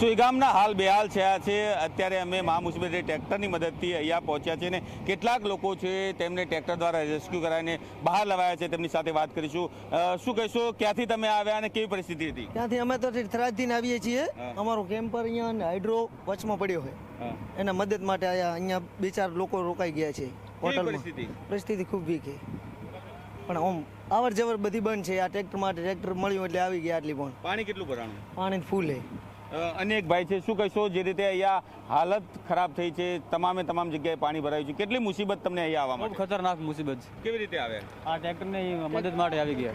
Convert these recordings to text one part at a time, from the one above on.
સુઈગામના હાલ બેહાલ થયા છે? અત્યારે અમે મહા મુસીબતે ટ્રેક્ટરની મદદથી અહીંયા પહોંચ્યા છે ને કેટલાક લોકો છે તેમને ટ્રેક્ટર દ્વારા રેસ્ક્યુ કરાવીને બહાર લવાયા છે. તેમની સાથે વાત કરીશું. શું કહેશો? ક્યાંથી તમે આવ્યા અને કેવી પરિસ્થિતિ હતી? ત્યાંથી અમે તો થરાદથી આવીએ છીએ. અમારો કેમ્પર અહીંયા અને હાઇડ્રો વચમાં પડ્યો હોય. એના મદદ માટે આયા અહીંયા બે ચાર લોકો રોકાઈ ગયા છે હોટલમાં. પરિસ્થિતિ? ખૂબ વીક છે. પણ આમ અવર જવર બધી બંધ છે. આ ટ્રેક્ટર માટે ટ્રેક્ટર મળ્યું એટલે આવી ગયા આટલી પણ. પાણી કેટલું ભરાણું? પાણી ફૂલ છે. અનેક ભાઈ છે શું કહેશો? જે રીતે અહીંયા હાલત ખરાબ થઈ છે તમામે તમામ જગ્યાએ પાણી ભરાયું છે. કેટલી મુસીબત તમને અહીંયા આવવા માટે? ખતરનાક મુસીબત છે. કેવી રીતે આવે? આ ટ્રેક્ટરની મદદ માટે આવી ગયા.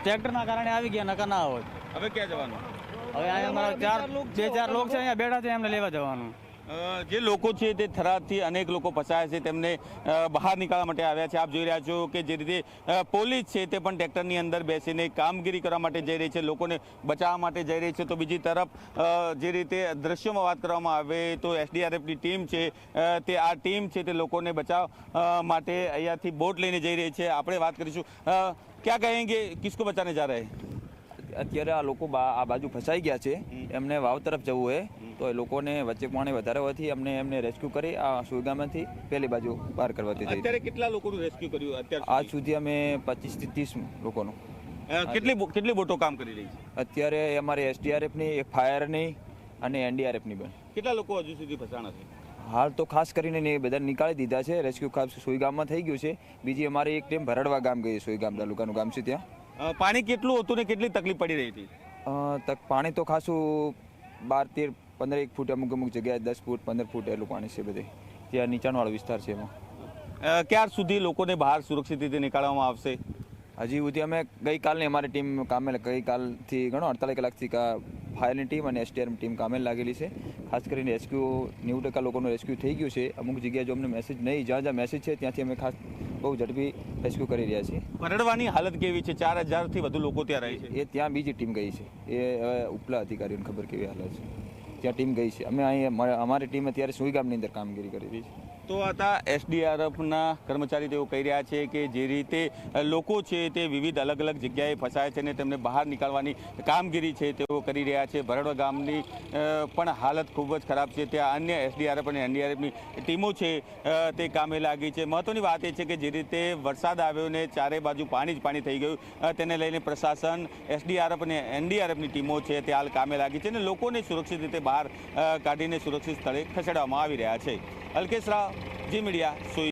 ટ્રેક્ટરના કારણે આવી ગયા નકા ના હોય. હવે ક્યાં જવાનું? હવે અહીંયા અમારા ચાર બે ચાર લોકો છે અહીંયા બેઠા છે એમને લેવા જવાનું. જે લોકો છે તે થરાદથી અનેક લોકો ફસાયા છે, તેમને બહાર નીકળવા માટે આવ્યા છે. આપ જોઈ રહ્યા છો કે જે રીતે પોલીસ છે તે પણ ટ્રેક્ટરની અંદર બેસીને કામગીરી કરવા માટે જઈ રહી છે, લોકોને બચાવવા માટે જઈ રહી છે. તો બીજી તરફ જે રીતે દ્રશ્યોમાં વાત કરવામાં આવે તો એસડીઆરએફની ટીમ છે તે આ ટીમ છે તે લોકોને બચાવ માટે અહીંયાથી બોટ લઈને જઈ રહી છે. આપણે વાત કરીશું ક્યાં કહેંગે કિસકો બચાને જા રહે? અત્યારે આ લોકો આ બાજુ ફસાઈ ગયા છે. એમને વાવ તરફ જવું હોય તો એ લોકોને વચ્ચે પાણી વધારે હોવાથી અમને એમને રેસ્ક્યુ કરી આ સુઈગામાંથી પહેલી બાજુ બહાર કરવાથી અત્યારે કેટલા લોકોનું રેસ્ક્યુ કર્યું અત્યારે આજ સુધી અમે પચીસથી ત્રીસ લોકોનું. કેટલી કેટલી બોટો કામ કરી રહી છે? અત્યારે અમારે એસડીઆરએફની એક ફાયરની અને એનડીઆરએફની પણ કેટલા લોકો હજુ સુધી ફસાણા છે? હાલ તો ખાસ કરીને એ બધા નીકાળી દીધા છે. રેસ્ક્યુ ખાસ સુઈગામમાં થઈ ગયું છે. બીજી અમારી એક ટીમ ભરડવા ગામ ગઈ સુઈગામ તાલુકાનું ગામ છે ત્યાં. પાણી કેટલું હતું ને કેટલી તકલીફ પડી રહી હતી? પાણી તો ખાસું બાર તેર પંદર એક ફૂટ અમુક અમુક જગ્યાએ દસ ફૂટ પંદર ફૂટ એટલું પાણી છે બધે. ત્યાં નીચાણવાળો વિસ્તાર છે એમાં. ક્યાર સુધી લોકોને બહાર સુરક્ષિત રીતે નીકાળવામાં આવશે? હજી સુધી અમે ગઈકાલની અમારી ટીમ કામે ગઈકાલથી ઘણો અડતાલીસ કલાકથી કા ફાયરની ટીમ અને એસટીઆરની ટીમ કામે લાગેલી છે. ખાસ કરીને રેસ્ક્યુ નેવું ટકા લોકોનું રેસ્ક્યુ થઈ ગયું છે. અમુક જગ્યાએ જો અમને મેસેજ નહીં જ્યાં જ્યાં મેસેજ છે ત્યાંથી અમે ખાસ બહુ ઝડપી રેસ્ક્યુ કરી રહ્યા છીએ. પરડવાની હાલત કેવી છે? ચાર હજારથી વધુ લોકો ત્યાં રહે છે. એ ત્યાં બીજી ટીમ ગઈ છે. એ ઉપલા અધિકારીઓને ખબર કેવી હાલત છે. ત્યાં ટીમ ગઈ છે. અમે અહીં અમારી ટીમ અત્યારે સુઈગામની અંદર કામગીરી કરી છે. તો હતા એસડીઆરએફના કર્મચારી તેઓ કહી રહ્યા છે કે જે રીતે લોકો છે તે વિવિધ અલગ અલગ જગ્યાએ ફસાય છે અને તેમને બહાર નીકાળવાની કામગીરી છે તેઓ કરી રહ્યા છે. ભરડવા ગામની પણ હાલત ખૂબ જ ખરાબ છે. ત્યાં અન્ય એસડીઆરએફ અને એનડીઆરએફની ટીમો છે તે કામે લાગી છે. મહત્વની વાત એ છે કે જે રીતે વરસાદ આવ્યો ને ચારે બાજુ પાણી જ પાણી થઈ ગયું તેને લઈને પ્રશાસન, એસડીઆરએફ અને એનડીઆરએફની ટીમો છે તે હાલ કામે લાગી છે અને લોકોને સુરક્ષિત રીતે બહાર અ, કાઢીને સુરક્ષિત સ્થળે ખસેડવામાં આવી રહ્યા છે. અલ્કેશ રાવ જી મીડિયા સુઈ